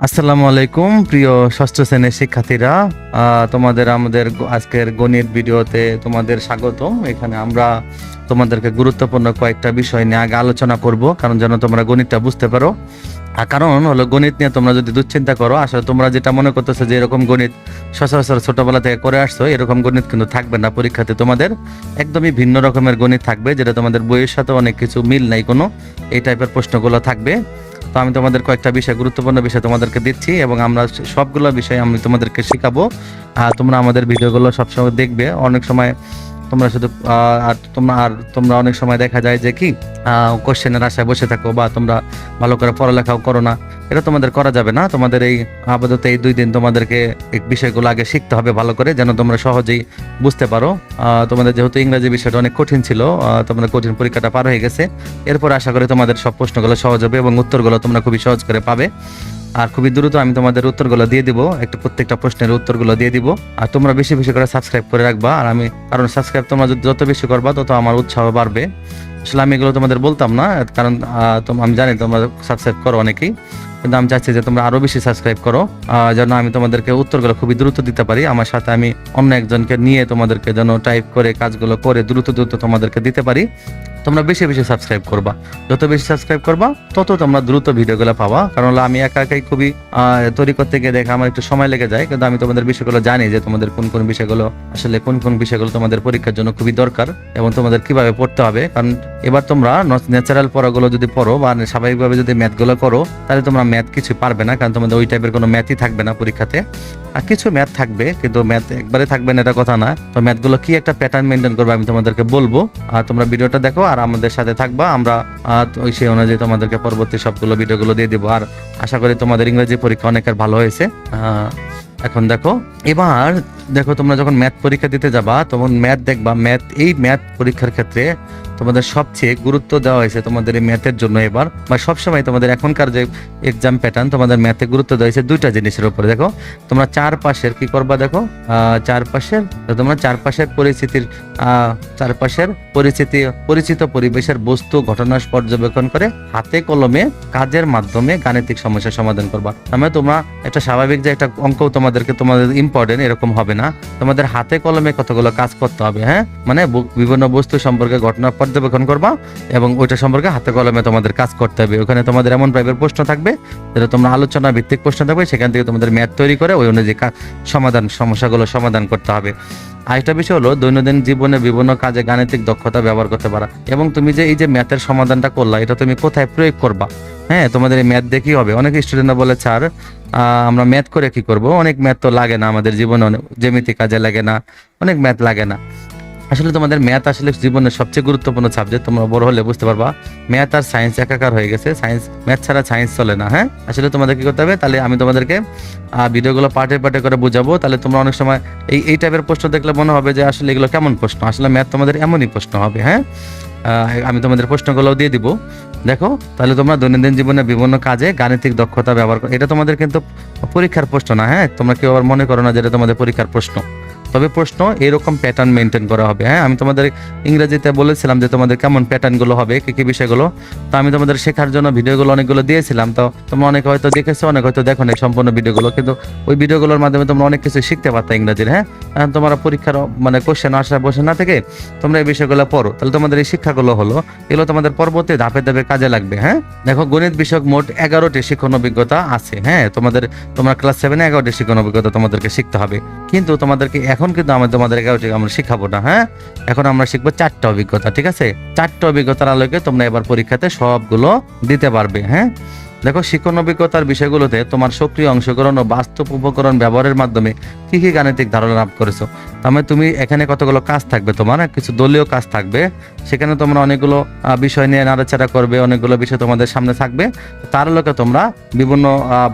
আসসালামু আলাইকুম, প্রিয় ষষ্ঠ শ্রেণির শিক্ষার্থীরা। তোমাদের আমাদের আজকের গণিত ভিডিওতে তোমাদের স্বাগতম। এখানে আমরা তোমাদেরকে গুরুত্বপূর্ণ কয়েকটা বিষয় নিয়ে আগে আলোচনা করব, কারণ যেন তোমরা গণিতটা বুঝতে পারো। আর কারণ হলো গণিত নিয়ে তোমরা যদি দুশ্চিন্তা করো, আসলে তোমরা যেটা মনে করতেছো যে এরকম গণিত সচরাচর ছোটবেলা থেকে করে আসছো, এরকম গণিত কিন্তু থাকবে না পরীক্ষাতে। তোমাদের একদমই ভিন্ন রকমের গণিত থাকবে, যেটা তোমাদের বইয়ের সাথে অনেক কিছু মিল নাই কোনো। এই টাইপের প্রশ্নগুলো থাকবে। তো আমি তোমাদের কয়েকটা বিষয়, গুরুত্বপূর্ণ বিষয় তোমাদেরকে দিচ্ছি এবং আমরা সবগুলো বিষয় আমি তোমাদেরকে শেখাবো। আর তোমরা আমাদের ভিডিওগুলো সবসময় দেখবে। অনেক সময় তোমরা শুধু আর তোমরা আর তোমরা অনেক সময় দেখা যায় যে কি কোশ্চেনের আশায় বসে থাকো বা তোমরা ভালো করে পড়ালেখাও করো না। এটা তোমাদের করা যাবে না। তোমাদের এই আপাতত এই দুই দিন তোমাদেরকে এই বিষয়গুলো আগে শিখতে হবে ভালো করে, যেন তোমরা সহজেই বুঝতে পারো। তোমাদের যেহেতু ইংরেজি বিষয়টা অনেক কঠিন ছিল তোমরা কঠিন পরীক্ষাটা পার হয়ে গেছে। এরপর আশা করি তোমাদের সব প্রশ্নগুলো সহজ হবে এবং উত্তরগুলো তোমরা খুবই সহজ করে পাবে। আর খুবই দ্রুত আমি তোমাদের উত্তরগুলো দিয়ে দিব। একটু প্রত্যেকটা প্রশ্নের উত্তরগুলো দিয়ে দিব। আর তোমরা বেশি বেশি করে সাবস্ক্রাইব করে রাখবা। আর আমি, কারণ সাবস্ক্রাইব তোমরা যত বেশি করবা, তত আমার উৎসাহ বাড়বে। আসলে আমি এগুলো তোমাদের বলতাম না, কারণ আমি জানি তোমরা সাবস্ক্রাইব করো অনেকেই। কিন্তু আমি চাচ্ছি যে তোমরা আরও বেশি সাবস্ক্রাইব করো যেন আমি তোমাদেরকে উত্তরগুলো খুবই দ্রুত দিতে পারি। আমার সাথে আমি অন্য একজনকে নিয়ে তোমাদেরকে যেন টাইপ করে কাজগুলো করে দ্রুত দ্রুত তোমাদেরকে দিতে পারি। তোমরা বেশি বেশি সাবস্ক্রাইব করবা। যত বেশি সাবস্ক্রাইব করবা, তত তোমরা দ্রুত ভিডিওগুলো পাবা। কারণ আমি একা একাই খুবই তৈরি করতে গিয়ে দেখে আমার একটু সময় লেগে যায়। কিন্তু আমি তোমাদের বিষয়গুলো জানি যে তোমাদের কোন কোন বিষয়গুলো আসলে কোন কোন বিষয়গুলো তোমাদের পরীক্ষার জন্য খুবই দরকার এবং তোমাদের কীভাবে পড়তে হবে। কারণ এবার তোমরা ন্যাচারাল পড়াগুলো যদি পড়ো বা স্বাভাবিকভাবে যদি ম্যাথগুলো করো, তাহলে তোমরা ম্যাথ কিছু পারবে না, কারণ তোমাদের ওই টাইপের কোনো ম্যাথই থাকবে না পরীক্ষাতে। আর কিছু ম্যাথ থাকবে, কিন্তু ম্যাথ একবারে থাকবে না, এটা কথা না। তো ম্যাথগুলো কি একটা প্যাটার্ন মেনটেন করবে আমি তোমাদেরকে বলব। আর তোমরা ভিডিওটা দেখো, আর আমাদের সাথে থাকবা, আমরা ওই সেই অনুযায়ী তোমাদেরকে পরবর্তী সবগুলো ভিডিওগুলো দিয়ে দিব। আর আশা করি তোমাদের ইংরেজি পরীক্ষা অনেকের ভালো হয়েছে। এখন দেখো, এবার দেখো তোমরা যখন ম্যাথ পরীক্ষা দিতে যাবা, তখন ম্যাথ দেখবা ম্যাথ এই ম্যাথ পরীক্ষার ক্ষেত্রে তোমাদের সবচেয়ে গুরুত্ব দেওয়া হয়েছে তোমাদের এই ম্যাথের জন্য এবার, বা সবসময় তোমাদের এখনকার যে এক্সাম প্যাটার্ন তোমাদের ম্যাথে গুরুত্ব দেওয়া হয়েছে দুইটা জিনিসের উপরে। দেখো, তোমরা চারপাশের কি করবা দেখো? চারপাশের, তোমরা চারপাশের পরিস্থিতির চারপাশের পরিস্থিতি, পরিচিত পরিবেশের বস্তু, ঘটনা পর্যবেক্ষণ করে হাতে কলমে কাজের মাধ্যমে গাণিতিক সমস্যার সমাধান করবা। তার মানে তোমরা একটা স্বাভাবিক যে একটা অঙ্ক তোমাদেরকে, তোমাদের ইম্পর্টেন্ট এরকম হবে না। তোমাদের হাতে কলমে কতগুলো কাজ করতে হবে হ্যাঁ? মানে বিভিন্ন বস্তু সম্পর্কে ঘটনা পর্যবেক্ষণ করবা এবং ওইটা সম্পর্কে হাতে কলমে তোমাদের কাজ করতে হবে। ওখানে তোমাদের এমন টাইপের প্রশ্ন থাকবে, যেটা তোমরা আলোচনা ভিত্তিক প্রশ্ন থাকবে, সেখান থেকে তোমাদের ম্যাথ তৈরি করে ওই অনুযায়ী সমাধান, সমস্যাগুলো সমাধান করতে হবে। আরেকটা বিষয় হলো, দৈনন্দিন জীবনে বিভিন্ন কাজে গাণিতিক দক্ষতা ব্যবহার করতে পারা এবং তুমি যে এই যে ম্যাথের সমাধানটা করলা, এটা তুমি কোথায় প্রয়োগ করবা? হ্যাঁ তোমাদের এই ম্যাথ দেখি হবে। অনেক স্টুডেন্টরা বলে, স্যার আমরা ম্যাথ করে কি করব? অনেক ম্যাথ তো লাগে না আমাদের জীবনে, অনেক জ্যামিতি কাজে লাগে না, অনেক ম্যাথ লাগে না। আসলে তোমাদের ম্যাথ আসলে জীবনের সবচেয়ে গুরুত্বপূর্ণ সাবজেক্ট তোমরা বড় হলে বুঝতে পারবা। ম্যাথ আর সায়েন্স একাকার হয়ে গেছে। সায়েন্স ম্যাথ ছাড়া সায়েন্স চলে না হ্যাঁ? আসলে তোমাদের কি করতে হবে? তাহলে আমি তোমাদেরকে ভিডিওগুলো পার্টে পার্টে করে বুঝাবো। তাহলে তোমরা অনেক সময় এই এই টাইপের প্রশ্ন দেখলে মনে হবে যে আসলে এগুলো কেমন প্রশ্ন? আসলে ম্যাথ তোমাদের এমনই প্রশ্ন হবে হ্যাঁ? আমি তোমাদের প্রশ্নগুলো দিয়ে দিব। দেখো, তাহলে তোমরা দৈনন্দিন জীবনে বিভিন্ন কাজে গাণিতিক দক্ষতা ব্যবহার করো এটা তোমাদের কিন্তু পরীক্ষার প্রশ্ন না হ্যাঁ? তোমরা কেউ আবার মনে করো না যে এটা তোমাদের পরীক্ষার প্রশ্ন। তবে প্রশ্ন, এরকম প্যাটার্ন মেনটেন করা হবে। হ্যাঁ আমি তোমাদের ইংরেজিতে বলেছিলাম যে তোমাদের কেমন প্যাটার্নগুলো হবে, কি কি বিষয়গুলো। তো আমি তোমাদের শেখার জন্য ভিডিওগুলো অনেকগুলো দিয়েছিলাম। তো তোমরা অনেকে হয়তো দেখেছ, অনেক হয়তো দেখো নাই সম্পূর্ণ ভিডিওগুলো। কিন্তু ওই ভিডিওগুলোর মাধ্যমে তোমরা অনেক কিছু শিখতে পারতা ইংরেজির হ্যাঁ? তোমরা পরীক্ষার মানে কোশ্চেন আসা, বসে না থেকে তোমরা এই বিষয়গুলো পড়ো। তাহলে তোমাদের এই শিক্ষাগুলো হলো, এগুলো তোমাদের পরবর্তী ধাপে ধাপে কাজে লাগবে হ্যাঁ? দেখো, গণিত বিষয়ক মোট এগারোটি শিক্ষণ অভিজ্ঞতা আছে হ্যাঁ? তোমাদের, তোমরা ক্লাস সেভেনে এগারোটি শিক্ষণ অভিজ্ঞতা তোমাদেরকে শিখতে হবে। কিন্তু তোমাদেরকে এখন কিন্তু আমি তোমাদেরকে আমরা শিখাবো না হ্যাঁ? এখন আমরা শিখব চারটা অভিজ্ঞতা, ঠিক আছে? চারটা অভিজ্ঞতার আলোকে তোমরা এবার পরীক্ষাতে সবগুলো দিতে পারবে হ্যাঁ? দেখো, শিক্ষণ অভিজ্ঞতার বিষয়গুলোতে তোমার সক্রিয় অংশগ্রহণ ও বাস্তব উপকরণ ব্যবহারের মাধ্যমে কি কি গাণিতিক ধারণা লাভ করেছ? তার মানে তুমি এখানে কতগুলো কাজ থাকবে তোমার কিছু দলীয় কাজ থাকবে। সেখানে তোমরা অনেকগুলো বিষয় নিয়ে নাড়াচাড়া করবে, অনেকগুলো বিষয় তোমাদের সামনে থাকবে। তার লোকে তোমরা বিভিন্ন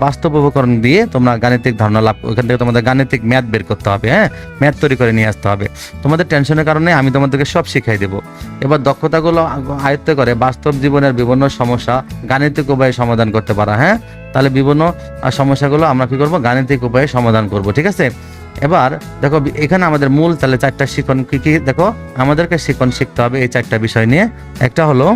বাস্তব উপকরণ দিয়ে তোমরা গাণিতিক ধারণা লাভ, ওখান থেকে তোমাদের গাণিতিক ম্যাথ বের করতে হবে হ্যাঁ? ম্যাথ তৈরি করে নিয়ে আসতে হবে। তোমাদের টেনশনের কারণে আমি তোমাদেরকে সব শিখাই দেবো। এবার দক্ষতাগুলো আয়ত্ত করে বাস্তব জীবনের বিভিন্ন সমস্যা গাণিতিক উপায়ে সমাধান করতে পারা হ্যাঁ? তাহলে বিভিন্ন সমস্যাগুলো আমরা কি করব? গাণিতিক উপায়ে সমাধান করব, ঠিক আছে? এবার দেখো, এখানে আমাদের মূল তাহলে চারটা শিখন কি কি? দেখো, আমাদেরকে শিখন শিখতে হবে এই চারটা বিষয় নিয়ে। একটা হলো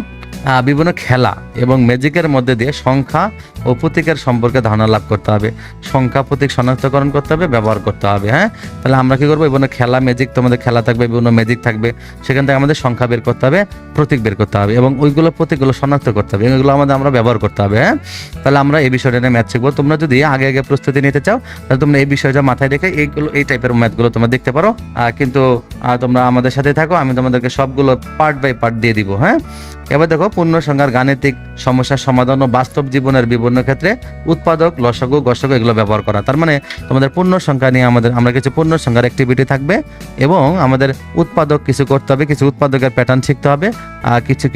বিভিন্ন খেলা এবং ম্যাজিকের মধ্যে দিয়ে সংখ্যা ও প্রতীকের সম্পর্কে ধারণা লাভ করতে হবে। সংখ্যা, প্রতীক শনাক্তকরণ করতে হবে, ব্যবহার করতে হবে হ্যাঁ? তাহলে আমরা কি করব? বিভিন্ন খেলা, ম্যাজিক, তোমাদের খেলা থাকবে, বিভিন্ন ম্যাজিক থাকবে। সেখান থেকে আমাদের সংখ্যা বের করতে হবে, প্রতীক বের করতে হবে এবং ওইগুলো প্রতীকগুলো শনাক্ত করতে হবে। এগুলো আমাদের আমরা ব্যবহার করতে হবে হ্যাঁ? তাহলে আমরা এই বিষয়টা নিয়ে ম্যাথ শিখব। তোমরা যদি আগে আগে প্রস্তুতি নিতে চাও, তাহলে তোমরা এই বিষয়টা মাথায় রেখে এইগুলো, এই টাইপের ম্যাথগুলো তোমরা দেখতে পারো। কিন্তু তোমরা আমাদের সাথে থাকো, আমি তোমাদেরকে সবগুলো পার্ট বাই পার্ট দিয়ে দিব হ্যাঁ? এবার দেখো পূর্ণ সংজ্ঞার গাণিতিক সমস্যা সমাধান ও বাস্তব জীবনের বিভিন্ন ক্ষেত্রে উৎপাদক, লসগু গসগু এগুলো ব্যবহার করা। তার মানে তোমাদের পূর্ণ সংখ্যা নিয়ে আমাদের, আমরা কিছু পূর্ণ সংখ্যার অ্যাক্টিভিটি থাকবে এবং আমাদের উৎপাদক কিছু করতে হবে, কিছু উৎপাদকের প্যাটার্ন শিখতে হবে, আর কিছু